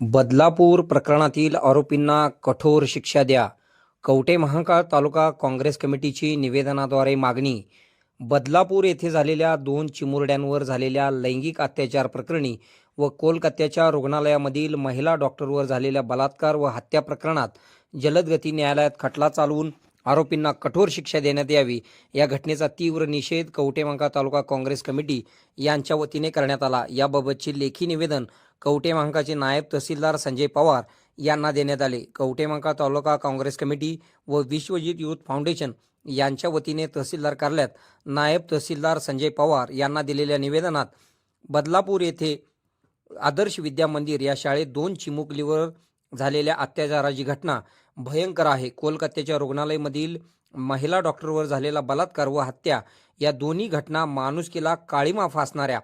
बदलापूर प्रकरणातील आरोपींना कठोर शिक्षा द्या. कवटे महाकाळ तालुका काँग्रेस कमिटीची निवेदनाद्वारे मागणी. बदलापूर येथे झालेल्या दोन चिमुरड्यांवर झालेल्या लैंगिक अत्याचार प्रकरणी व कोलकात्याच्या रुग्णालयामधील महिला डॉक्टरवर झालेल्या बलात्कार व हत्या प्रकरणात जलदगती न्यायालयात खटला चालवून आरोपींना कठोर शिक्षा देण्यात यावी या घटनेचा तीव्र निषेध कवटेमंका तालुका काँग्रेस कमिटी यांच्या वतीने करण्यात आला. याबाबतचे लेखी निवेदन कवटेमांकाचे नायब तहसीलदार संजय पवार यांना देण्यात आले. कवटेमांका तालुका काँग्रेस कमिटी व विश्वजित युथ फाउंडेशन यांच्या वतीने तहसीलदार कार्यालयात नायब तहसीलदार संजय पवार यांना दिलेल्या निवेदनात बदलापूर येथे आदर्श विद्या मंदिर या शाळेत दोन चिमुकलीवर झालेल्या अत्याचाराची घटना भयंकर आहे. कोलकात्याच्या रुग्णालयामधील महिला डॉक्टरवर झालेला बलात्कार व हत्या या दोन्ही घटना माणुसकीला काळीमा फासणाऱ्या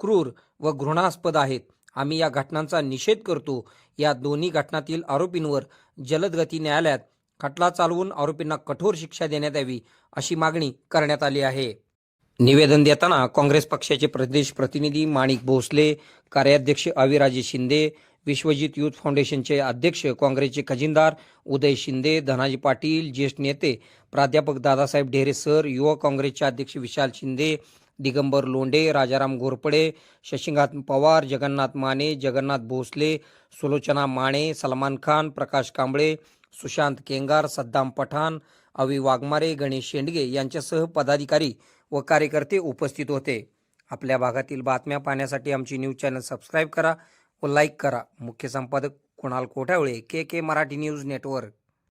क्रूर व घृणास्पद आहेत. आम्ही या घटनांचा निषेध करतो. या दोन्ही घटनातील आरोपींवर जलदगती न्यायालयात खटला चालवून आरोपींना कठोर शिक्षा देण्यात यावी अशी मागणी करण्यात आली आहे. निवेदन देताना काँग्रेस पक्षाचे प्रदेश प्रतिनिधी माणिक भोसले कार्याध्यक्ष अविराजे शिंदे विश्वजित युथ फाउंडेशनचे अध्यक्ष काँग्रेसचे खजिनदार उदय शिंदे धनाजी पाटील ज्येष्ठ नेते प्राध्यापक दादासाहेब ढेरे सर युवा काँग्रेसचे अध्यक्ष विशाल शिंदे दिगंबर लोंढे राजाराम घोरपडे शशिकांत पवार जगन्नाथ माने जगन्नाथ भोसले सुलोचना माने सलमान खान प्रकाश कांबळे सुशांत केंगार सद्दाम पठाण अवी वाघमारे गणेश शेंडगे यांच्यासह पदाधिकारी व कार्यकर्ते उपस्थित होते. आपल्या भागातील बातम्या पाहण्यासाठी आमची न्यूज चॅनल सबस्क्राईब करा व लाईक करा. मुख्य संपादक Kunal Kothawale K K Marathi news network.